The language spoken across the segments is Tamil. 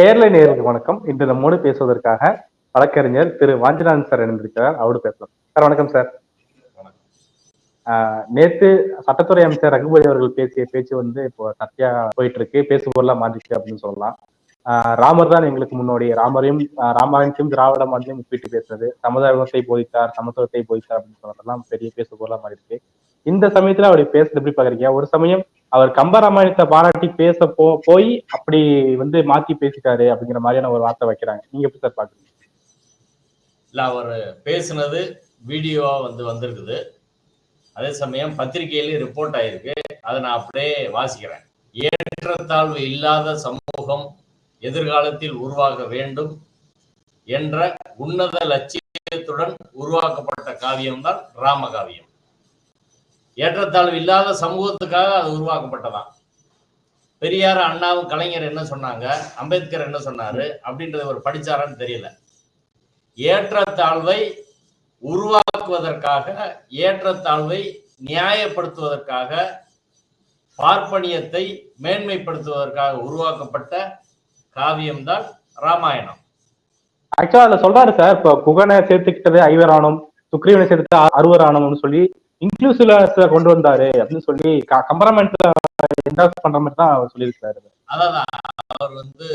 பெயர்லை நேருக்கு வணக்கம். இன்று நம்மோடு பேசுவதற்காக வழக்கறிஞர் திரு வாஞ்சிநாதன் சார் இணைந்திருக்கிறார். அவரோடு பேசலாம். சார் வணக்கம் சார். ஆஹ் நேத்து சட்டத்துறை அமைச்சர் ரகுபதி அவர்கள் பேசிய பேச்சு வந்து இப்போ சத்தியா போயிட்டு இருக்கு பேசுபொருளா மாறிச்சு அப்படின்னு சொல்லலாம். ஆஹ் ராமர் தான் எங்களுக்கு முன்னோடி. ராமரையும் ராமாயணத்தையும் திராவிட மாநிலம் ஒப்பிட்டு பேசுறது. சமுதாயத்தை போதித்தார் சமத்துவத்தை போதித்தார் அப்படின்னு சொன்னதெல்லாம் பெரிய பேசுபொருளா மாறி இருக்கு இந்த சமயத்துல அவர் பேசுறது எப்படி பாக்குறீங்க? ஒரு சமயம் அவர் கம்பராமாயணத்தை பாராட்டி பேச போ போய் அப்படி வந்து மாத்தி பேசிட்டாரு அப்படிங்கிற மாதிரியான ஒரு வார்த்தை வைக்கிறாங்க. நீங்க எப்படி சார் பாக்குறீங்க? இல்ல அவர் பேசுனது வீடியோவா வந்து வந்திருக்குது. அதே சமயம் பத்திரிகையிலேயே ரிப்போர்ட் ஆயிருக்கு. அதை நான் அப்படியே வாசிக்கிறேன். ஏற்றத்தாழ்வு இல்லாத சமூகம் எதிர்காலத்தில் உருவாக வேண்டும் என்ற உன்னத லட்சியத்துடன் உருவாக்கப்பட்ட காவியம்தான் ராமகாவியம். ஏற்றத்தாழ்வு இல்லாத சமூகத்துக்காக அது உருவாக்கப்பட்டதான். பெரியார் அண்ணாவும் கலைஞர் என்ன சொன்னாங்க? அம்பேத்கர் என்ன சொன்னாரு? அப்படின்றத ஒரு படிச்சாரான்னு தெரியல. ஏற்றத்தாழ்வை உருவாக்குவதற்காக ஏற்றத்தாழ்வை நியாயப்படுத்துவதற்காக பார்ப்பனியத்தை மேன்மைப்படுத்துவதற்காக உருவாக்கப்பட்ட காவியம்தான் ராமாயணம். ஆக்சுவலா அதுல சொல்றாரு சார் இப்போ குகனை சேர்த்துக்கிட்டது ஐவராணம் சுக்ரீவனை சேர்த்து அறுவராணம்னு சொல்லி இன்க்ளூசிவ்ல கொண்டு வந்தாரு அப்படின்னு சொல்லி கம்பரமெண்ட்ல என்டாஸ் பண்ற மாதிரி தான் அவர் சொல்லியிருக்காரு அதான் அவர் வந்து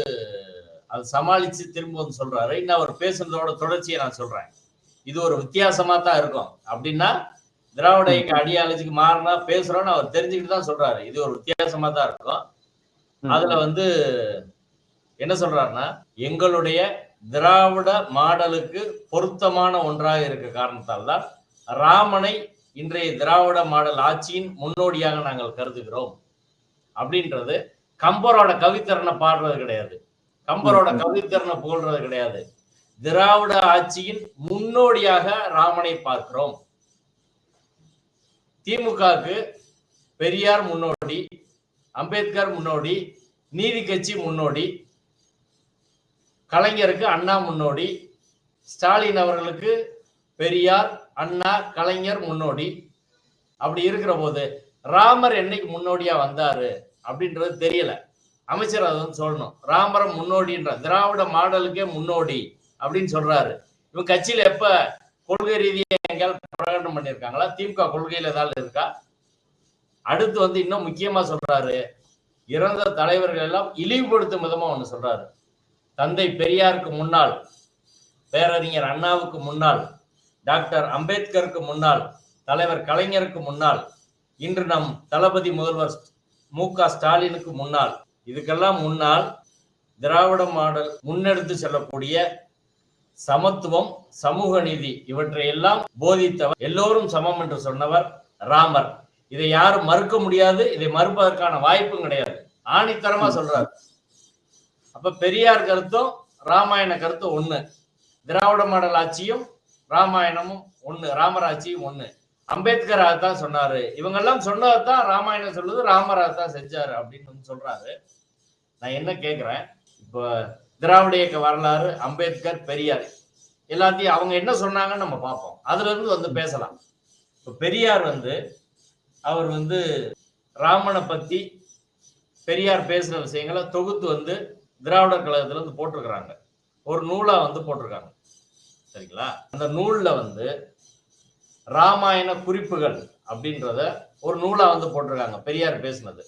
அதை சமாளிச்சு திரும்ப வந்து சொல்றாரு. இன்னும் அவர் பேசுனதோட தொடர்ச்சியை நான் சொல்றேன். இது ஒரு வித்தியாசமா தான் இருக்கும். அப்படின்னா திராவிட இயக்க அடியாலஜிக்கு மாறினா பேசுறோம்னு அவர் தெரிஞ்சுக்கிட்டு தான் சொல்றாரு. இது ஒரு வித்தியாசமா தான் இருக்கும். அதுல வந்து என்ன சொல்றாருன்னா எங்களுடைய திராவிட மாடலுக்கு பொருத்தமான ஒன்றாக இருக்க காரணத்தால் தான் ராமனை இன்றைய திராவிட மாடல் ஆட்சியின் முன்னோடியாக நாங்கள் கருதுகிறோம். அப்படின்றது கம்பரோட கவித்திறனை பாடுறது கிடையாது. கம்பரோட கவித்திறனை புகழ்றது கிடையாது. திராவிட ஆட்சியின் முன்னோடியாக ராமனை பார்க்கிறோம். திமுகவுக்கு பெரியார் முன்னோடி அம்பேத்கர் முன்னோடி நீதி கட்சி முன்னோடி கலைஞருக்கு அண்ணா முன்னோடி ஸ்டாலின் அவர்களுக்கு பெரியார் அண்ணா கலைஞர் முன்னோடி. அப்படி இருக்கிற போது ராமர் என்னைக்கு முன்னோடியா வந்தாரு அப்படின்றது தெரியல. அமைச்சர் அதை வந்து சொல்லணும். ராமரம் முன்னோடின்ற திராவிட மாடலுக்கே முன்னோடி அப்படின்னு சொல்றாரு. இவங்க கட்சியில எப்ப கொள்கை ரீதியை எங்கேயாவது பிரகடனம் பண்ணியிருக்காங்களா? திமுக கொள்கையில ஏதாவது இருக்கா? அடுத்து வந்து இன்னும் முக்கியமா சொல்றாரு இறந்த தலைவர்கள் எல்லாம் இழிவுபடுத்தும் விதமா ஒன்று சொல்றாரு. தந்தை பெரியாருக்கு முன்னால் பேரறிஞர் அண்ணாவுக்கு முன்னால் டாக்டர் அம்பேத்கருக்கு முன்னால் தலைவர் கலைஞருக்கு முன்னால் இன்று நம் தளபதி முதல்வர் மு க ஸ்டாலினுக்கு முன்னால் இதுக்கெல்லாம் முன்னால் திராவிட மாடல் முன்னெடுத்து செல்லக்கூடிய சமத்துவம் சமூக நீதி இவற்றை எல்லாம் போதித்தவர் எல்லோரும் சமம் என்று சொன்னவர் ராமர். இதை யாரும் மறுக்க முடியாது இதை மறுப்பதற்கான வாய்ப்பும் கிடையாது. ஆணித்தரமா சொல்றாரு. அப்ப பெரியார் கருத்தும் ராமாயண கருத்தும் ஒண்ணு. திராவிட மாடல் ஆட்சியும் ராமாயணமும் ஒண்ணு ராமராட்சியும் ஒண்ணு. அம்பேத்கர் தான் சொன்னாரு. இவங்க எல்லாம் சொன்னதான் ராமாயணம் சொல்லுது ராமராஜ் தான் செஞ்சாரு அப்படின்னு சொல்றாரு. நான் என்ன கேக்குறேன்? இப்போ திராவிட இயக்க வரலாறு அம்பேத்கர் பெரியார். எல்லாத்தையும் அவங்க என்ன சொன்னாங்கன்னு நம்ம பார்ப்போம். அதுல இருந்து வந்து பேசலாம். இப்போ பெரியார் வந்து அவர் வந்து ராமனை பத்தி பெரியார் பேசுற விஷயங்களை தொகுத்து வந்து திராவிடர் கழகத்துல இருந்து போட்டிருக்கிறாங்க. ஒரு நூலா வந்து போட்டிருக்காங்க. சரிங்களா? அந்த நூல்ல வந்து ராமாயண குறிப்புகள் அப்படின்றத ஒரு நூலா வந்து போட்டிருக்காங்க. பெரியார் பேசினது.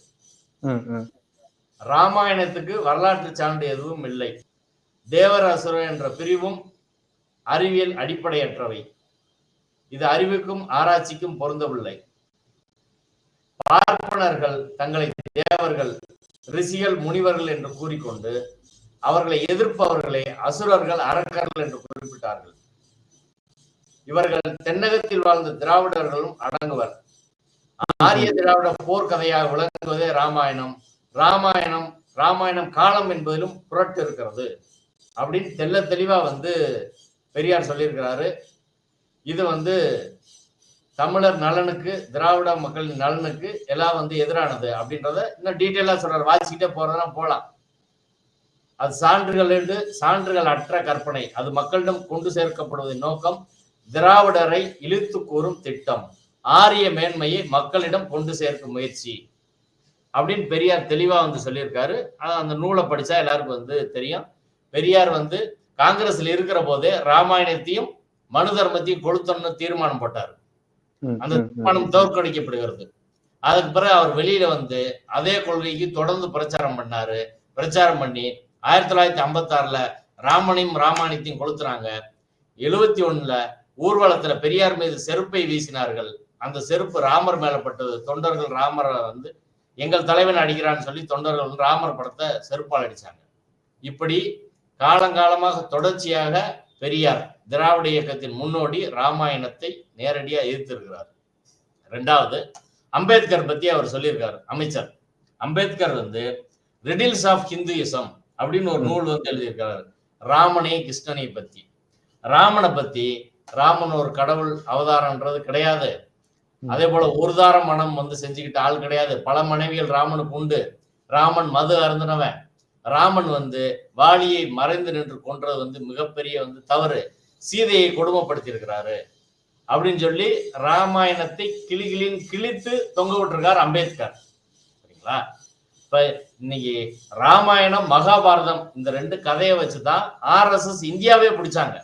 ராமாயணத்துக்கு வரலாற்று சான்று எதுவும் இல்லை. தேவர் அசுரர் என்ற பிரிவும் அறிவியல் அடிப்படையற்றவை. இது அறிவுக்கும் ஆராய்ச்சிக்கும் பொருந்தவில்லை. பார்ப்பனர்கள் தங்களை தேவர்கள் ரிஷிகள் முனிவர்கள் என்று கூறிக்கொண்டு அவர்களை எதிர்ப்பவர்களை அசுரர்கள் அரக்கர்கள் என்று குறிப்பிட்டார்கள். இவர்கள் தென்னகத்தில் வாழ்ந்த திராவிடர்களும் அடங்குவர். ஆரிய திராவிட போர்க்கதையாக விளங்குவதே ராமாயணம். ராமாயணம் ராமாயணம் காலம் என்பதிலும் புரட்டு இருக்கிறது அப்படின்னு தெல்ல தெளிவா வந்து பெரியார் சொல்லியிருக்கிறாரு. இது வந்து தமிழர் நலனுக்கு திராவிட மக்களின் நலனுக்கு எல்லாம் வந்து எதிரானது அப்படின்றத இன்னும் டீட்டெயிலா சொல்றாரு. வாசிக்கிட்டே போறதா போலாம். அது சான்றுகள் என்று சான்றுகள் அற்ற கற்பனை. அது மக்களிடம் கொண்டு சேர்க்கப்படுவதன் நோக்கம். திராவிடரை இழுத்து கூறும் திட்டம். ஆரிய மேன்மையை மக்களிடம் கொண்டு சேர்க்கும் முயற்சி. அப்படின்னு பெரியார் தெளிவா வந்து சொல்லியிருக்காரு. அந்த நூலை படிச்சா எல்லாருக்கும் வந்து தெரியும். பெரியார் வந்து காங்கிரஸ்ல இருக்கிற போதே ராமாயணத்தையும் மனு தர்மத்தையும் கொளுத்தணும்னு தீர்மானம் போட்டார். அந்த. தீர்மானம் தோற்கடிக்கப்படுகிறது. அதுக்கு பிறகு அவர் வெளியில வந்து அதே கொள்கைக்கு தொடர்ந்து பிரச்சாரம் பண்ணாரு. பிரச்சாரம் பண்ணி ஆயிரத்தி தொள்ளாயிரத்தி ஐம்பத்தி ஆறுல ராமனையும் ராமாயணத்தையும் கொளுத்துறாங்க எழுவத்தி ஒண்ணுல ஊர்வலத்துல பெரியார் மீது செருப்பை வீசினார்கள். அந்த செருப்பு ராமர் மேல பட்டது. தொண்டர்கள் ராமரை வந்து எங்கள் தலைவன் அடிக்கிறான்னு சொல்லி தொண்டர்கள் ராமர் படத்தை செருப்பால் அடிச்சாங்க. இப்படி காலங்காலமாக தொடர்ச்சியாக பெரியார் திராவிட இயக்கத்தின் முன்னோடி ராமாயணத்தை நேரடியாக எதிர்த்திருக்கிறார். ரெண்டாவது அம்பேத்கர் பத்தி அவர் சொல்லியிருக்காரு அமைச்சர். அம்பேத்கர் வந்து ரிடில்ஸ் ஆஃப் ஹிந்துயிசம் அப்படின்னு ஒரு நூல் வந்து எழுதியிருக்கிறார். ராமனை கிருஷ்ணனை பத்தி. ராமனை பத்தி ராமன் ஒரு கடவுள் அவதாரம்ன்றது கிடையாது. அதே போல ஒரு தார மனம் வந்து செஞ்சுக்கிட்ட ஆள் கிடையாது. பல மனைவிகள் ராமனுக்கு உண்டு. ராமன் மது அருந்தினவன். ராமன் வந்து வாலியை மறைந்து நின்று கொன்றது வந்து மிகப்பெரிய வந்து தவறு. சீதையை கொடுமைப்படுத்தி இருக்கிறாரு அப்படின்னு சொல்லி ராமாயணத்தை கிளிகளின் கிழித்து தொங்க விட்டுருக்கார் அம்பேத்கர். சரிங்களா? இப்ப இன்னைக்கு ராமாயணம் மகாபாரதம் இந்த ரெண்டு கதையை வச்சுதான் ஆர்எஸ்எஸ் இந்தியாவே பிடிச்சாங்க.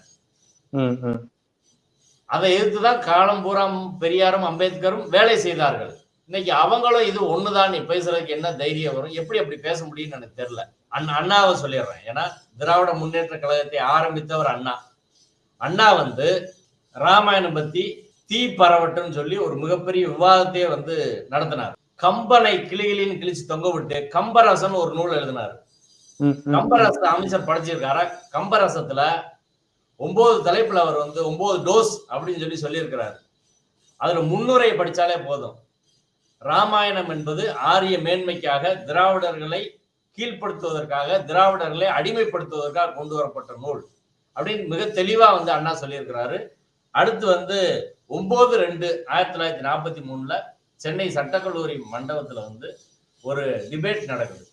அதை எதிர்த்துதான் காலம் பூரா பெரியாரும் அம்பேத்கரும் வேலை செய்தார்கள். இன்னைக்கு அவங்களும் இது ஒண்ணுதான் நீ பேசுறதுக்கு என்ன தைரியம் வரும்? எப்படி அப்படி பேச முடியும்னு எனக்கு தெரியல. அண்ணா அண்ணாவை சொல்லிடுறேன். ஏன்னா திராவிட முன்னேற்ற கழகத்தை ஆரம்பித்தவர் அண்ணா. அண்ணா வந்து ராமாயணம் பத்தி தீ பரவட்டும்னு சொல்லி ஒரு மிகப்பெரிய விவாதத்தையே வந்து நடத்தினார். கம்பனை கிளிகளின் கிழிச்சு தொங்க விட்டு கம்பரசன் ஒரு நூல் எழுதினார். ம், ம். கம்பரச அமைச்சர் படிச்சிருக்காரா? கம்பரசத்துல ஒன்பது தலைப்புல அவர் வந்து ஒன்பது டோஸ் அப்படின்னு சொல்லி சொல்லியிருக்கிறாரு. அதுல முன்னுரை படிச்சாலே போதும். ராமாயணம் என்பது ஆரிய மேன்மைக்காக திராவிடர்களை கீழ்ப்படுத்துவதற்காக திராவிடர்களை அடிமைப்படுத்துவதற்காக கொண்டு வரப்பட்ட நூல். அப்படின்னு மிக தெளிவா வந்து அண்ணா சொல்லியிருக்கிறாரு. அடுத்து வந்து ஒன்பது ரெண்டு ஆயிரத்தி தொள்ளாயிரத்தி நாற்பத்தி மூணுல சென்னை சட்டக்கல்லூரி மண்டபத்துல வந்து ஒரு டிபேட் நடக்குது.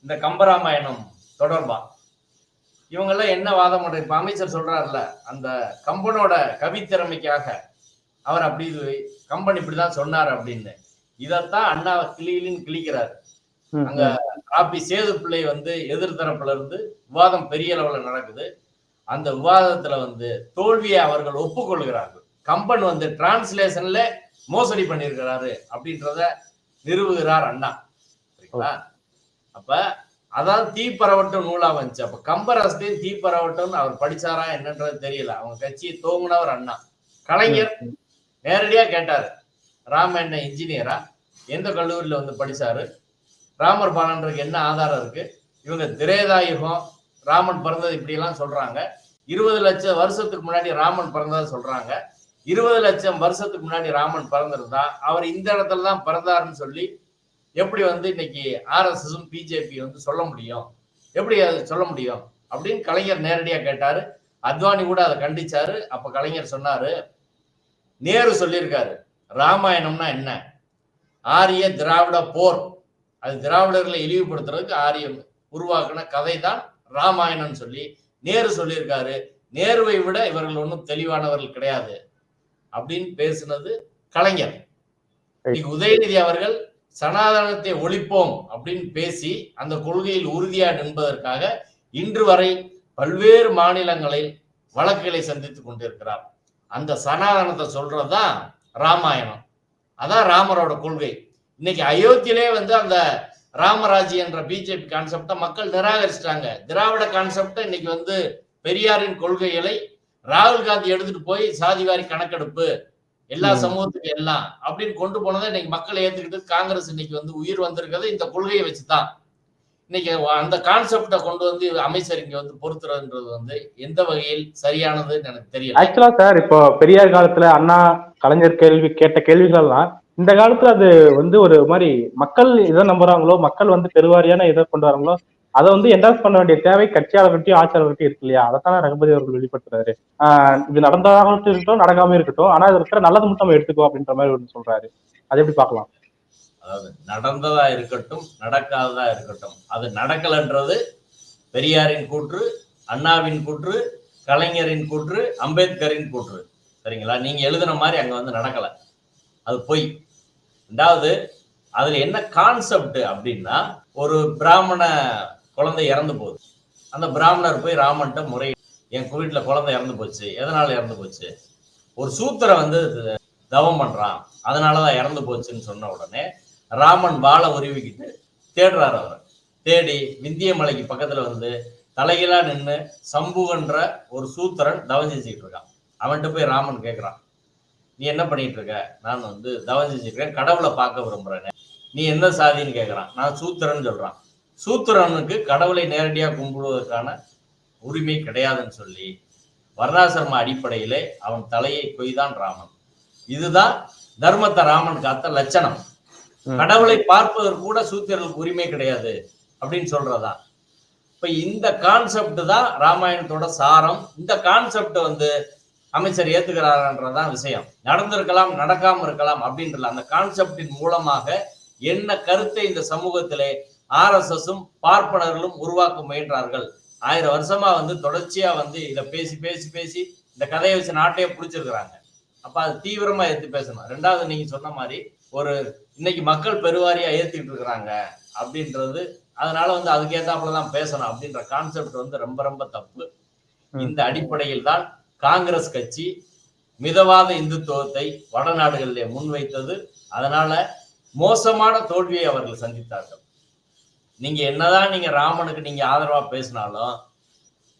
இந்த கம்பராமாயணம் தொடர்பா? இவங்கெல்லாம் என்ன வாதம் பண்ற இப்ப அமைச்சர் சொல்றாருல அந்த கம்பனோட கவித்திறமைக்காக அவர் அப்படி கம்பன் இப்படிதான் சொன்னார் அப்படின்னு. இதத்தான் அண்ணா கிளியிலின்னு கிழிக்கிறார். ம், அங்க காப்பி சேது பிள்ளை வந்து எதிர்த்தரப்புல இருந்து விவாதம் பெரிய அளவுல நடக்குது. அந்த விவாதத்துல வந்து தோல்வியை அவர்கள் ஒப்புக்கொள்கிறார்கள். கம்பன் வந்து டிரான்ஸ்லேஷன்ல மோசடி பண்ணியிருக்கிறாரு அப்படின்றத நிறுவுகிறார் அண்ணா. சரிங்களா? அப்ப அதான் தீப்பரவட்டம் நூலா வந்துச்சு அப்ப கம்பரசத்தையும் தீப்பரவட்டம்னு அவர் படிச்சாரா என்னன்றது தெரியல. அவங்க கட்சியை தோங்குனவர் அண்ணா. கலைஞர் நேரடியா கேட்டாரு. ராம என்ன இன்ஜினியரா? எந்த கல்லூரியில வந்து படிச்சாரு? ராமர் பாலன்றதுக்கு என்ன ஆதாரம் இருக்கு? இவங்க திரேதாயுகம் ராமன் பிறந்தது இப்படி எல்லாம் சொல்றாங்க. இருபது லட்சம் வருஷத்துக்கு முன்னாடி ராமன் பிறந்ததை சொல்றாங்க. இருபது லட்சம் வருஷத்துக்கு முன்னாடி ராமன் பிறந்திருந்தா அவர் இந்த இடத்துல தான் பிறந்தாருன்னு சொல்லி எப்படி வந்து இன்னைக்கு ஆர்எஸ்எஸும் பிஜேபி வந்து சொல்ல முடியும்? எப்படி அதை சொல்ல முடியும்? அப்படின்னு கலைஞர் நேரடியா கேட்டாரு. அத்வானி கூட அதை கண்டிச்சாரு. அப்ப கலைஞர் சொன்னாரு நேரு சொல்லியிருக்காரு ராமாயணம்னா என்ன? ஆரிய திராவிட போர். அது திராவிடர்களை இழிவுபடுத்துறதுக்கு ஆரியம் உருவாக்குன கதை தான் ராமாயணம்னு சொல்லி நேரு சொல்லியிருக்காரு. நேருவை விட இவர்கள் ஒன்றும் தெளிவானவர்கள் கிடையாது. அப்படின்னு பேசுனது கலைஞர். இன்னைக்கு உதயநிதி அவர்கள் சனாதனத்தை ஒழிப்போம் அப்படின்னு பேசி அந்த கொள்கையில் உறுதியா நின்பதற்காக இன்று வரை பல்வேறு மாநிலங்களில் வழக்குகளை சந்தித்துக் கொண்டிருக்கிறார். அந்த சனாதனத்தை சொல்றதுதான் ராமாயணம். அதான் ராமரோட கொள்கை. இன்னைக்கு அயோத்தியிலே வந்து அந்த ராமராஜ் என்ற பிஜேபி கான்செப்டை மக்கள் நிராகரிச்சிட்டாங்க. திராவிட கான்செப்டை இன்னைக்கு வந்து பெரியாரின் கொள்கைகளை ராகுல் காந்தி எடுத்துட்டு போய் சாதிவாரி கணக்கெடுப்பு எல்லா ம். சமூகத்துக்கும் எல்லாம் அப்படின்னு கொண்டு போனதை இன்னைக்கு மக்கள் ஏத்துக்கிட்டு காங்கிரஸ் இன்னைக்கு வந்து உயிர் வந்திருக்கிறது இந்த கொள்கையை வச்சுதான் இன்னைக்கு அந்த கான்செப்டை கொண்டு வந்து அமைச்சர் இங்க வந்து பொறுத்துறதுன்றது வந்து எந்த வகையில் சரியானதுன்னு எனக்கு தெரியல ஆக்சுவலா சார் இப்போ பெரியார் காலத்துல அண்ணா கலைஞர் கேள்வி கேட்ட கேள்விகள் எல்லாம் இந்த காலத்துல அது வந்து ஒரு மாதிரி மக்கள் எதை நம்புறாங்களோ மக்கள் வந்து பெருவாரியான எதை கொண்டு வராங்களோ அதை வந்து என்டாஸ் பண்ண வேண்டிய தேவை கட்சியாளர்கிட்டயும் ஆட்சியாளர்கிட்டயும் இருக்கு இல்லையா? அதைத்தானே ரகுபதி அவர்கள் வெளிப்படுத்துறாரு. இது நடந்தாலும் இருக்கட்டும் நடக்காம இருக்கட்டும் ஆனா இது இருக்கிற நல்லது மட்டும் நம்ம எடுத்துக்கோ அப்படின்ற மாதிரி ஒன்று சொல்றாரு. அதை எப்படி பார்க்கலாம்? அதாவது நடந்ததா இருக்கட்டும் நடக்காததா இருக்கட்டும். அது நடக்கலன்றது பெரியாரின் கூற்று அண்ணாவின் கூற்று கலைஞரின் கூற்று அம்பேத்கரின் கூற்று. சரிங்களா? நீங்க எழுதுன மாதிரி அங்க வந்து நடக்கல. அது பொய். ரெண்டாவது அதுல என்ன கான்செப்ட் அப்படின்னா ஒரு பிராமண குழந்தை இறந்து போகுது. அந்த பிராமணர் போய் ராமன்ட்ட முறை என் வீட்டில் குழந்தை இறந்து போச்சு. எதனால இறந்து போச்சு? ஒரு சூத்திரை வந்து தவம் பண்றான். அதனாலதான் இறந்து போச்சுன்னு சொன்ன உடனே ராமன் வாழை உருவிக்கிட்டு தேடுறாரு அவர். தேடி விந்திய மலைக்கு பக்கத்துல வந்து தலைகீழா நின்று சம்புகன்ற ஒரு சூத்திரன் தவம் செஞ்சுட்டு இருக்கான். அவன்கிட்ட போய் ராமன் கேட்குறான் நீ என்ன பண்ணிட்டு இருக்க? நான் வந்து தவம் செஞ்சுருக்கேன் கடவுளை பார்க்க விரும்புறேன் நீ எந்த சாதின்னு கேட்குறான் நான் சூத்திரன் சொல்றான். சூத்திரனுக்கு கடவுளை நேரடியா கும்பிடுவதற்கான உரிமை கிடையாதுன்னு சொல்லி வர்ணாசிரம அடிப்படையிலே அவன் தலையை கொய்தான் ராமன். இதுதான் தர்மத்தை ராமன் காத்த லட்சணம். கடவுளை பார்ப்பதற்கு கூட சூத்திரர்களுக்கு உரிமை கிடையாது அப்படின்னு சொல்றதா? இப்ப இந்த கான்செப்ட் தான் ராமாயணத்தோட சாரம். இந்த கான்செப்ட் வந்து அமைச்சர் ஏத்துக்கிறாரன்றதான் விஷயம். நடந்திருக்கலாம் நடக்காம இருக்கலாம் அப்படின்றல அந்த கான்செப்டின் மூலமாக என்ன கருத்தை இந்த சமூகத்திலே ஆர்எஸ்எஸும் பார்ப்பனர்களும் உருவாக்க முயன்றார்கள். ஆயிரம் வருஷமா வந்து தொடர்ச்சியா வந்து இத பேசி பேசி பேசி இந்த கதையை வச்சு நாட்டையே பிடிச்சிருக்கிறாங்க. அப்ப அது தீவிரமா எடுத்து பேசணும். ரெண்டாவது நீங்க சொன்ன மாதிரி ஒரு இன்னைக்கு மக்கள் பெருவாரியா ஏத்துக்கிட்டு இருக்கிறாங்க அப்படின்றது அதனால வந்து அதுக்கு ஏத்தாப்புல தான் பேசணும் அப்படின்ற கான்செப்ட் வந்து ரொம்ப ரொம்ப தப்பு. இந்த அடிப்படையில் தான் காங்கிரஸ் கட்சி மிதவாத இந்துத்துவத்தை வடநாடுகளிலே முன்வைத்தது. அதனால மோசமான தோல்வியை அவர்கள் சந்தித்தார்கள். நீங்க என்னதான் நீங்க ராமனுக்கு நீங்க ஆதரவா பேசினாலும்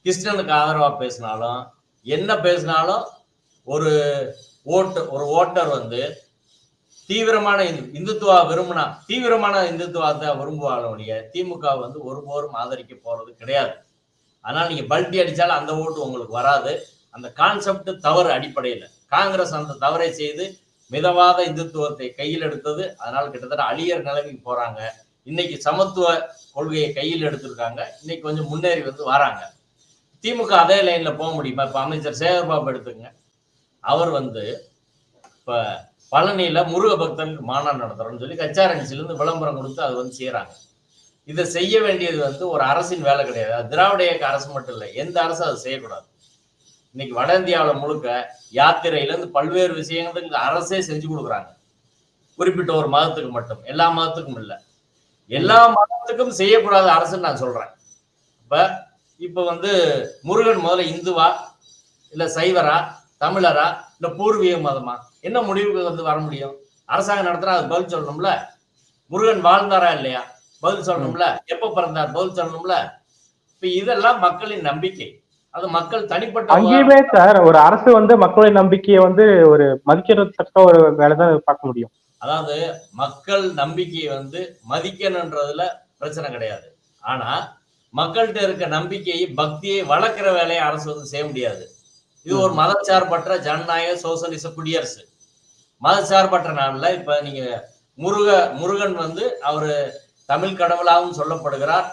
கிருஷ்ணனுக்கு ஆதரவா பேசினாலும் என்ன பேசினாலும் ஒரு ஓட்டு ஒரு ஓட்டர் வந்து தீவிரமான இந்து- இந்துத்துவா விரும்பினா தீவிரமான இந்துத்துவத்தை விரும்புவாங்க திமுக வந்து ஒருபோரும் ஆதரிக்க போறது கிடையாது. அதனால நீங்க பல்ட்டி அடிச்சாலும் அந்த ஓட்டு உங்களுக்கு வராது. அந்த கான்செப்ட் தவறு அடிப்படையில். காங்கிரஸ் அந்த தவறை செய்து மிதவாத இந்துத்துவத்தை கையில் எடுத்தது. அதனால் கிட்டத்தட்ட அழியர் நிலைமைக்கு போறாங்க. இன்னைக்கு சமத்துவ கொள்கையை கையில் எடுத்திருக்காங்க. இன்னைக்கு கொஞ்சம் முன்னேறி வந்து வராங்க. திமுக அதே லைன்ல போக முடியுமா? இப்போ அமைச்சர் சேகர்பாபு எடுத்துங்க அவர் வந்து இப்போ பழனியில முருக பக்தர்களுக்கு மாநாடு நடத்துறோம்னு சொல்லி கச்சாரஞ்சிலிருந்து விளம்பரம் கொடுத்து அது வந்து செய்யறாங்க இதை செய்ய வேண்டியது வந்து ஒரு அரசின் வேலை கிடையாது. அது திராவிட இயக்க அரசு மட்டும் இல்லை எந்த அரசு அதை செய்யக்கூடாது. இன்னைக்கு வட இந்தியாவில் முழுக்க யாத்திரையிலேருந்து பல்வேறு விஷயங்களுக்கு அரசே செஞ்சு கொடுக்குறாங்க. குறிப்பிட்ட ஒரு மதத்துக்கு மட்டும் எல்லா மதத்துக்கும் இல்லை. எல்லா மதத்துக்கும் செய்யக்கூடாத அரசுன்னு நான் சொல்றேன். இப்ப இப்ப வந்து முருகன் முதல்ல இந்துவா இல்ல சைவரா தமிழரா இல்ல பூர்வீக மதமா? என்ன முடிவுக்கு வந்து வர முடியும்? அரசாங்கம் நடத்துறா அது பதில் சொல்லணும்ல? முருகன் வாழ்ந்தாரா இல்லையா? பதில் சொல்லணும்ல? எப்ப பிறந்தார்? பதில் சொல்லணும்ல? இப்ப இதெல்லாம் மக்களின் நம்பிக்கை. அது மக்கள் தனிப்பட்ட அங்கேயுமே சார் ஒரு அரசு வந்து மக்களின் நம்பிக்கையை வந்து ஒரு மதிக்கிறதுக்க ஒரு வேலைதான் பார்க்க முடியும். அதாவது மக்கள் நம்பிக்கையை வந்து மதிக்கணுன்றதுல பிரச்சனை கிடையாது. ஆனா மக்கள்கிட்ட இருக்க நம்பிக்கையை பக்தியை வளர்க்கிற வேலையை அரசு வந்து செய்ய முடியாது. இது ஒரு மதச்சார்பற்ற ஜனநாயக சோசலிச குடியரசு. மதச்சார்பற்ற நாள்ல இப்ப நீங்க முருக முருகன் வந்து அவரு தமிழ் கடவுளாகவும் சொல்லப்படுகிறார்.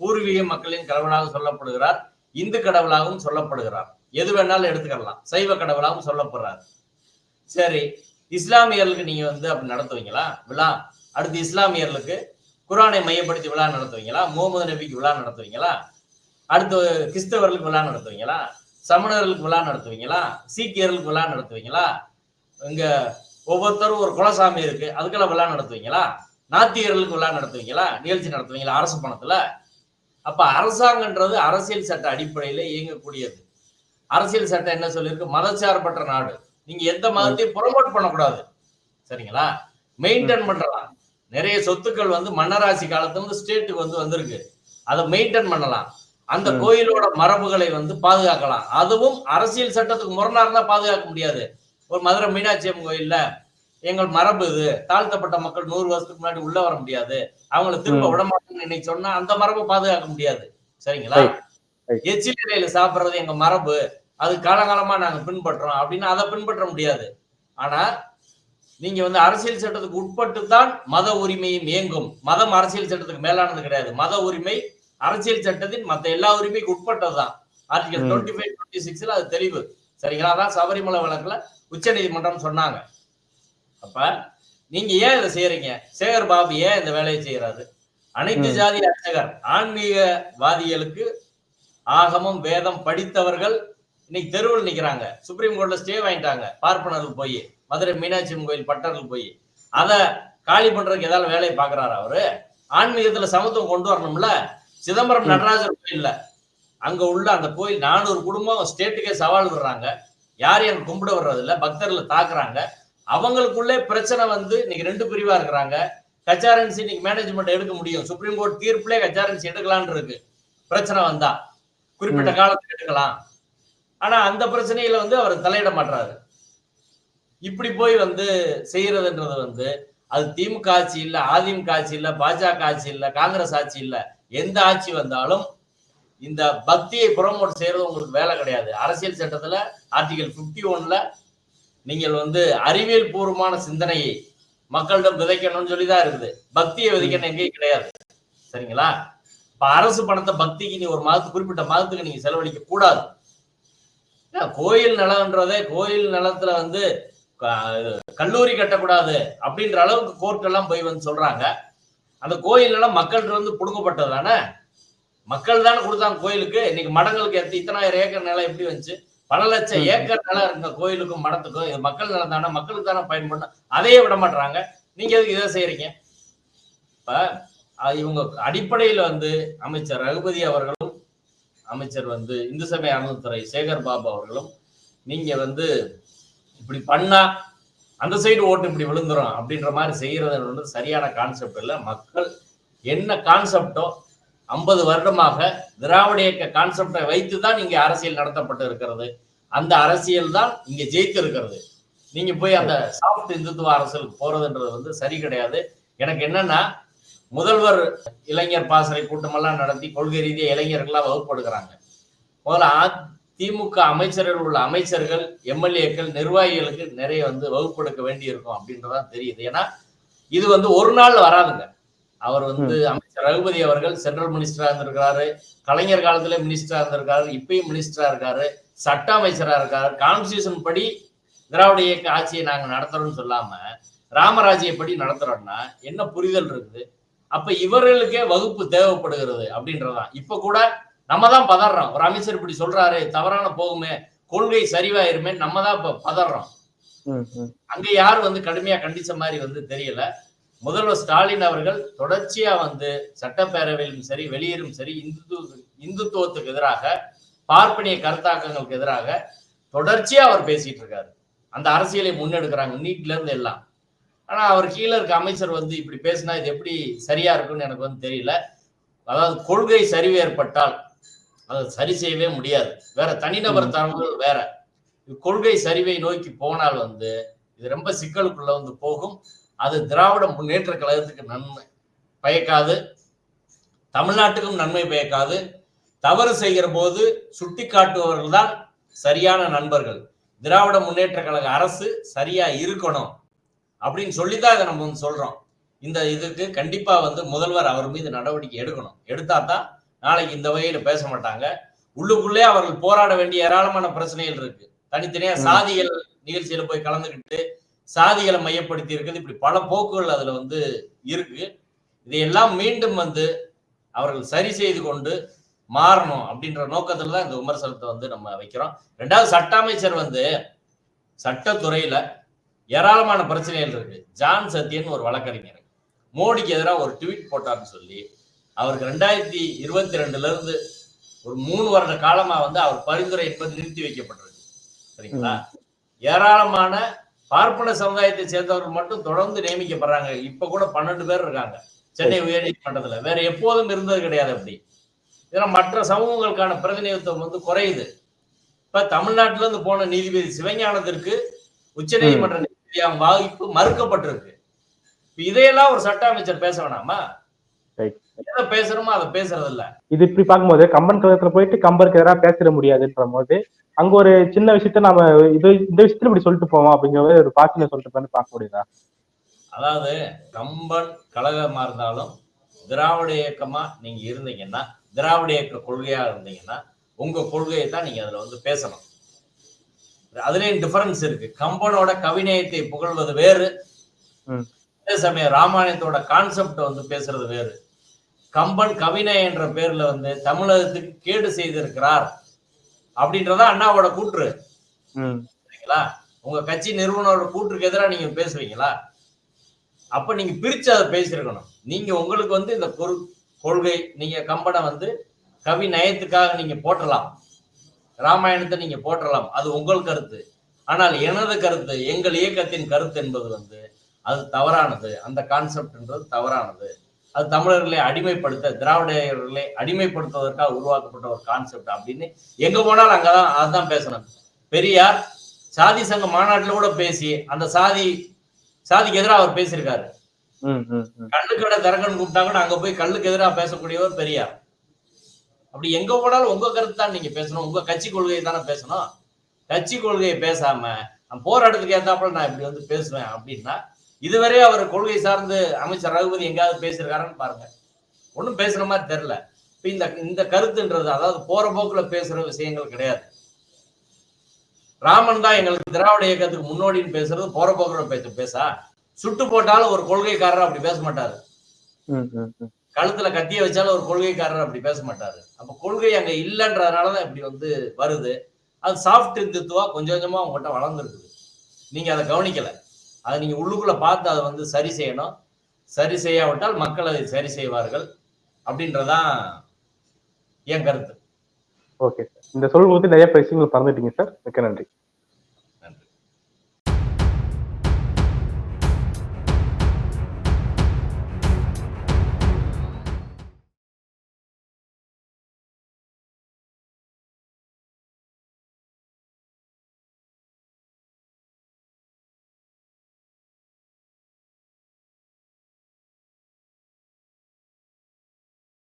பூர்வீக மக்களின் கடவுளாக சொல்லப்படுகிறார். இந்து கடவுளாகவும் சொல்லப்படுகிறார். எது வேணாலும் எடுத்துக்கலாம். சைவ கடவுளாகவும் சொல்லப்படுறார். சரி இஸ்லாமியர்களுக்கு நீங்க வந்து அப்படி நடத்துவீங்களா? விழா. அடுத்து இஸ்லாமியர்களுக்கு குரானை மையப்படுத்தி விழா நடத்துவீங்களா? முகமது நபிக்கு விழா நடத்துவீங்களா? அடுத்து கிறிஸ்தவர்களுக்கு விழா நடத்துவீங்களா? சமணர்களுக்கு விழா நடத்துவீங்களா? சீக்கியர்களுக்கு விழா நடத்துவீங்களா? இங்க ஒவ்வொருத்தரும் ஒரு குலசாமி இருக்கு. அதுக்கெல்லாம் விழா நடத்துவீங்களா? நாத்திகர்களுக்கு விழா நடத்துவீங்களா? நிகழ்ச்சி நடத்துவீங்களா? அரசு பணத்துல? அப்ப அரசாங்கன்றது அரசியல் சட்ட அடிப்படையில இயங்கக்கூடியது. அரசியல் சட்டம் என்ன சொல்லியிருக்கு? மதச்சார்பற்ற நாடு. நீங்க எந்த மதத்தையும் ப்ரொமோட் பண்ணக்கூடாது. சரிங்களா? மெயின்டைன் பண்றலாம் நிறைய சொத்துக்கள் வந்து மன்னராசி காலத்துல இருந்து ஸ்டேட்டுக்கு வந்து வந்திருக்கு. அதை மெயின்டைன் பண்ணலாம். அந்த. கோயிலோட மரபுகளை வந்து பாதுகாக்கலாம். அதுவும் அரசியல் சட்டத்துக்கு முரணா இருந்தா பாதுகாக்க முடியாது. ஒரு மதுரை மீனாட்சி அம்மன் கோயில்ல எங்கள் மரபு இது. தாழ்த்தப்பட்ட மக்கள் நூறு வருஷத்துக்கு முன்னாடி உள்ள வர முடியாது. அவங்கள திரும்ப ம். விட மாட்டேன்னு இன்னைக்கு சொன்னா அந்த மரபை பாதுகாக்க முடியாது. சரிங்களா? Right. Right. எச்சில் இலையில சாப்பிடுறது எங்க மரபு. அது காலகாலமா நாங்க பின்பற்றோம் அப்படின்னு அதை பின்பற்ற முடியாது. ஆனா நீங்க வந்து அரசியல் சட்டத்துக்கு உட்பட்டு தான் மத உரிமையும் இயங்கும். மதம் அரசியல் சட்டத்துக்கு மேலானது கிடையாது. மத உரிமை அரசியல் சட்டத்தின் மத்த எல்லா உரிமைக்கு உட்பட்டதுதான். ஆர்டிகல். டுவெண்ட்டி ஃபைவ் டுவெண்ட்டி சிக்ஸ்ல அது தெளிவு சரிங்களா? அதான் சபரிமலை வழக்குல உச்ச நீதிமன்றம் சொன்னாங்க. அப்ப நீங்க ஏன் இதை செய்யறீங்க? சேகர் பாபு ஏன் இந்த வேலையை செய்யறாரு? அனைத்து. ஜாதி அர்ச்சகர் ஆன்மீகவாதிகளுக்கு ஆகமம் வேதம் படித்தவர்கள் இன்னைக்கு தெருவில் நிக்கிறாங்க. சுப்ரீம் கோர்ட்ல ஸ்டே வாங்கிட்டாங்க. பார்ப்பனர்கள் போய் மதுரை மீனாட்சி அம்மன் கோயில் பட்டர்கள் போய் அத காலி பண்றதுக்கு ஏதாவது வேலையை பாக்குறாரு அவரு? ஆன்மீகத்துல சமத்துவம் கொண்டு வரணும்ல? சிதம்பரம். நடராஜர் கோயில்ல. அங்க உள்ள அந்த கோயில் நானூறு குடும்பம் ஸ்டேட்டுக்கே சவால் விடுறாங்க. யாரையும் அங்க கும்பிட வர்றது இல்ல பக்தர்களை தாக்குறாங்க. அவங்களுக்குள்ளே பிரச்சனை வந்து இன்னைக்கு ரெண்டு பிரிவா இருக்கிறாங்க. கச்சாரன்சி இன்னைக்கு மேனேஜ்மெண்ட் எடுக்க முடியும். சுப்ரீம் கோர்ட் தீர்ப்புலே கச்சாரன்சி எடுக்கலாம்னு இருக்கு. பிரச்சனை வந்தா. குறிப்பிட்ட காலத்துக்கு எடுக்கலாம். ஆனா அந்த பிரச்சனையில வந்து அவர் தலையிட மாட்டாரு இப்படி போய் வந்து செய்யறதுன்றது வந்து அது திமுக ஆட்சி இல்ல அதிமுக ஆட்சி இல்ல பாஜக ஆட்சி இல்ல காங்கிரஸ் ஆட்சி இல்ல எந்த ஆட்சி வந்தாலும் இந்த பக்தியை புறமோட் செய்யறது உங்களுக்கு வேலை கிடையாது. அரசியல் சட்டத்துல ஆர்டிகல் 51 ஒன்ல நீங்கள் வந்து அறிவியல் பூர்வமான சிந்தனையை மக்களிடம் விதைக்கணும்னு சொல்லிதான் இருக்குது. பக்தியை விதைக்கணும் எங்கேயும் கிடையாது. சரிங்களா? இப்ப அரசு பணத்தை பக்திக்கு நீ ஒரு மாதத்துக்கு குறிப்பிட்ட மாதத்துக்கு நீங்க செலவழிக்க கூடாது. கோயில் நிலம்ன்றதே கோயில் நிலத்துல வந்து கல்லூரி கட்டக்கூடாது அப்படின்ற அளவுக்கு கோர்ட் எல்லாம் போய் வந்து சொல்றாங்க. அந்த கோயில் நிலம் மக்கள்கிட்ட வந்து புடுங்கப்பட்டது தானே? மக்கள் தானே கொடுத்தாங்க கோயிலுக்கு. இன்னைக்கு மடங்களுக்கு எத்த இத்தனாயிரம் ஏக்கர் நிலம் எப்படி வந்துச்சு? பல லட்சம். ஏக்கர் நிலம் இருக்க கோயிலுக்கும் மடத்துக்கும் இது மக்கள் நிலம் தானே? மக்களுக்கு தானே பயன்படணும் அதையே விட மாட்டாங்க நீங்க எதுக்கு இதை செய்யறீங்க? இப்ப இவங்க அடிப்படையில வந்து அமைச்சர் ரகுபதி அவர்களும் அமைச்சர் வந்து இந்து சபை அறநிலைத்துறை சேகர் பாபு அவர்களும் நீங்க வந்து இப்படி பண்ணா அந்த சைடு ஓட்டு இப்படி விழுந்துரும் அப்படின்ற மாதிரி செய்யறது வந்து சரியான கான்செப்ட் இல்லை. மக்கள் என்ன கான்செப்டோ ஐம்பது வருடமாக திராவிட இயக்க கான்செப்டை வைத்து தான் இங்கே அரசியல் நடத்தப்பட்டு இருக்கிறது. அந்த அரசியல் தான் இங்கே ஜெயித்து இருக்கிறது நீங்க போய் அந்த சாஃப்ட் இந்துத்துவ அரசியலுக்கு போறதுன்றது வந்து சரி கிடையாது. எனக்கு என்னன்னா முதல்வர் இளைஞர் பாசறை கூட்டமெல்லாம் நடத்தி கொள்கை ரீதியா இளைஞர்கள்லாம் வகுப்படுகிறாங்க. முதல்ல திமுக அமைச்சர்கள் உள்ள அமைச்சர்கள் எம்எல்ஏக்கள் நிர்வாகிகளுக்கு நிறைய வந்து வகுப்பெடுக்க வேண்டி இருக்கும் அப்படின்றதான் தெரியுது. ஏன்னா இது வந்து ஒரு நாள் வராதுங்க. அவர் வந்து அமைச்சர் ரகுபதி அவர்கள் சென்ட்ரல் மினிஸ்டரா இருந்திருக்காரு கலைஞர் காலத்துல மினிஸ்டரா இருந்திருக்காரு இப்பயும் மினிஸ்டரா இருக்காரு சட்ட அமைச்சரா இருக்காரு. கான்ஸ்டியூஷன் படி திராவிட இயக்க ஆட்சியை நாங்க நடத்துறோம்னு சொல்லாம ராமராஜ்ய படி நடத்துறோம்னா என்ன புரிதல் இருக்குது? அப்ப இவர்களுக்கே வகுப்பு தேவைப்படுகிறது அப்படின்றதான். இப்ப கூட நம்ம தான் பதறோம் ஒரு அமைச்சர் இப்படி சொல்றாரு தவறான போகுமே கொள்கை சரிவாயிருமே நம்ம தான் இப்ப பதறோம். அங்க யார் வந்து கடுமையா கண்டிச்ச மாதிரி வந்து தெரியல. முதல்வர் ஸ்டாலின் அவர்கள் தொடர்ச்சியா வந்து சட்டப்பேரவையிலும் சரி வெளியிலும் சரி இந்து இந்துத்துவத்துக்கு எதிராக பார்ப்பனிய கருத்தாக்கங்களுக்கு எதிராக தொடர்ச்சியா அவர் பேசிட்டு இருக்காரு. அந்த அரசியலை முன்னெடுக்கிறாங்க நீட்ல இருந்து எல்லாம். ஆனா அவர் கீழே இருக்க அமைச்சர் வந்து இப்படி பேசினா இது எப்படி சரியா இருக்கும்னு எனக்கு வந்து தெரியல. அதாவது கொள்கை சரிவு ஏற்பட்டால் அதை சரி செய்யவே முடியாது. வேற தனிநபர் தரவுகள் வேற. கொள்கை சரிவை நோக்கி போனால் வந்து இது ரொம்ப சிக்கலுக்குள்ள வந்து போகும். அது திராவிட முன்னேற்ற கழகத்துக்கு நன்மை பயக்காது. தமிழ்நாட்டுக்கும் நன்மை பயக்காது. தவறு செய்கிற போது சுட்டி காட்டுபவர்கள் தான் சரியான நண்பர்கள். திராவிட முன்னேற்ற கழக அரசு சரியா இருக்கணும். அப்படின்னு சொல்லிதான் இதை நம்ம வந்து சொல்றோம். இந்த இதுக்கு கண்டிப்பா வந்து முதல்வர் அவர் மீது நடவடிக்கை எடுக்கணும். எடுத்தா தான் நாளைக்கு இந்த வகையில பேச மாட்டாங்க. உள்ளுக்குள்ளே அவர்கள் போராட வேண்டிய ஏராளமான பிரச்சனைகள் இருக்கு. தனித்தனியா. சாதிகள் நிகழ்ச்சியில போய் கலந்துக்கிட்டு சாதிகளை மையப்படுத்தி இருக்குது. இப்படி பல போக்குகள் அதுல வந்து இருக்கு. இதையெல்லாம் மீண்டும் வந்து அவர்கள் சரி செய்து கொண்டு மாறணும் அப்படின்ற நோக்கத்துல தான் இந்த விமர்சனத்தை வந்து நம்ம வைக்கிறோம். ரெண்டாவது சட்ட அமைச்சர் வந்து சட்டத்துறையில ஏராளமான பிரச்சனைகள் இருக்கு. ஜான் சத்யன் ஒரு வழக்கறிஞர். மோடிக்கு எதிராக ஒரு ட்வீட் போட்டார்னு சொல்லி அவருக்கு ரெண்டாயிரத்தி இருபத்தி ரெண்டுல இருந்து ஒரு மூணு வருட காலமா வந்து அவர் பரிந்துரை என்பது நிறுத்தி வைக்கப்பட்டிருக்கு. சரிங்களா? ஏராளமான பார்ப்பன சமுதாயத்தை சேர்ந்தவர்கள் மட்டும் தொடர்ந்து நியமிக்கப்படுறாங்க. இப்ப கூட பன்னெண்டு பேர் இருக்காங்க. சென்னை உயர்நீதிமன்றத்துல. வேற எப்போதும் இருந்தது கிடையாது அப்படி. இதெல்லாம் மற்ற சமூகங்களுக்கான பிரதிநிதித்துவம் வந்து குறையுது. இப்ப தமிழ்நாட்டுல இருந்து போன நீதிபதி சிவஞானத்திற்கு உச்ச நீதிமன்ற நீதிபதியாக வாய்ப்பு மறுக்கப்பட்டிருக்கு. இதையெல்லாம் ஒரு சட்ட அமைச்சர் பேச வேணாமா. எதை பேசுறோமோ அதை பேசுறது இல்ல இது இப்படி பார்க்கும்போது கம்பன் கழகத்துல போயிட்டு கம்பருக்கு எதிராக பேசிட முடியாதுன்ற போது அங்க ஒரு சின்ன விஷயத்த நாம இது இந்த விஷயத்துல இப்படி சொல்லிட்டு போவோம் அப்படிங்கிற ஒரு பாசில சொல்லிட்டு போய் பார்க்க முடியுதா? அதாவது கம்பன் கழகமா இருந்தாலும் திராவிட இயக்கமா நீங்க இருந்தீங்கன்னா திராவிட இயக்க கொள்கையா இருந்தீங்கன்னா உங்க கொள்கையை தான் நீங்க அதுல வந்து பேசணும். அதுலயும் டிஃபரன்ஸ் இருக்கு. கம்பனோட கவிநயத்தை புகழ்வது வேறு. அதே சமயம் ராமாயணத்தோட கான்செப்ட் வந்து பேசுறது வேறு. கம்பன் கவிநயம் என்ற பேர்ல வந்து தமிழகத்துக்கு கேடு செய்திருக்கிறார் அப்படின்றதா அண்ணாவோட கூற்று. ம். சரிங்களா? உங்க கட்சி நிறுவனரோட கூற்றுக்கு எதிராக நீங்க பேசுவீங்களா? அப்ப நீங்க பிரிச்சு அதை பேசியிருக்கணும். நீங்க உங்களுக்கு வந்து இந்த கொள் கொள்கை நீங்க கம்பனை வந்து கவி நயத்துக்காக நீங்க போட்டலாம் ராமாயணத்தை நீங்க போட்டலாம் அது உங்கள் கருத்து. ஆனால் எனது கருத்து எங்கள் இயக்கத்தின் கருத்து என்பது வந்து அது தவறானது. அந்த கான்செப்ட்ன்றது தவறானது. அது தமிழர்களை அடிமைப்படுத்த திராவிடர்களை அடிமைப்படுத்துவதற்காக உருவாக்கப்பட்ட ஒரு கான்செப்ட் அப்படின்னு எங்க போனாலும் அங்கதான் அதுதான் பேசணும். பெரியார் சாதி சங்க மாநாட்டுல கூட பேசி அந்த சாதி சாதிக்கு எதிராக அவர் பேசியிருக்காரு. ம், ம், ம். கல்லுக்கு விட தரகன் கூப்பிட்டா கூட அங்க போய் கல்லுக்கு எதிராக பேசக்கூடியவர் பெரியார். அப்படி எங்க போனாலும் உங்க கருத்து தான் நீங்க பேசணும். உங்க கட்சி கொள்கையை தானே பேசணும். கட்சி கொள்கையை பேசாம நான் போராட்டத்துக்கு ஏத்தாப்புல நான் இப்படி வந்து பேசுவேன் அப்படின்னா இதுவரை அவர் கொள்கை சார்ந்து அமைச்சர் ரகுபதி எங்கேயாவது பேசியிருக்காருன்னு பாருங்க. ஒன்றும் பேசுற மாதிரி தெரியல. இப்ப இந்த இந்த கருத்துன்றது அதாவது போற போக்குல பேசுற விஷயங்கள் கிடையாது. ராமன் தான் எங்களுக்கு திராவிட இயக்கத்துக்கு முன்னோடின்னு பேசுறது போற போக்குல பேச பேசா. சுட்டு போட்டாலும் ஒரு கொள்கைக்காரர் அப்படி பேச மாட்டாரு. கழுத்துல கட்டிய வச்சாலும் ஒரு கொள்கைக்காரர் அப்படி பேச மாட்டாரு. அப்ப கொள்கை அங்க இல்லைன்றதுனாலதான் இப்படி வந்து வருது. அது சாஃப்ட் இந்துத்துவா கொஞ்சம் கொஞ்சமா உங்கள்கிட்ட வளர்ந்துருக்குது. நீங்க அதை கவனிக்கல. அதை நீங்க உள்ளுக்குள்ள பார்த்து அதை வந்து சரி செய்யணும். சரி செய்யாவிட்டால் மக்கள் அதை சரி செய்வார்கள் அப்படின்றதான் என் கருத்து. ஓகே சார் இந்த சொல் பத்தி நிறைய பேசி பறந்துட்டீங்க சார் மிக்க நன்றி.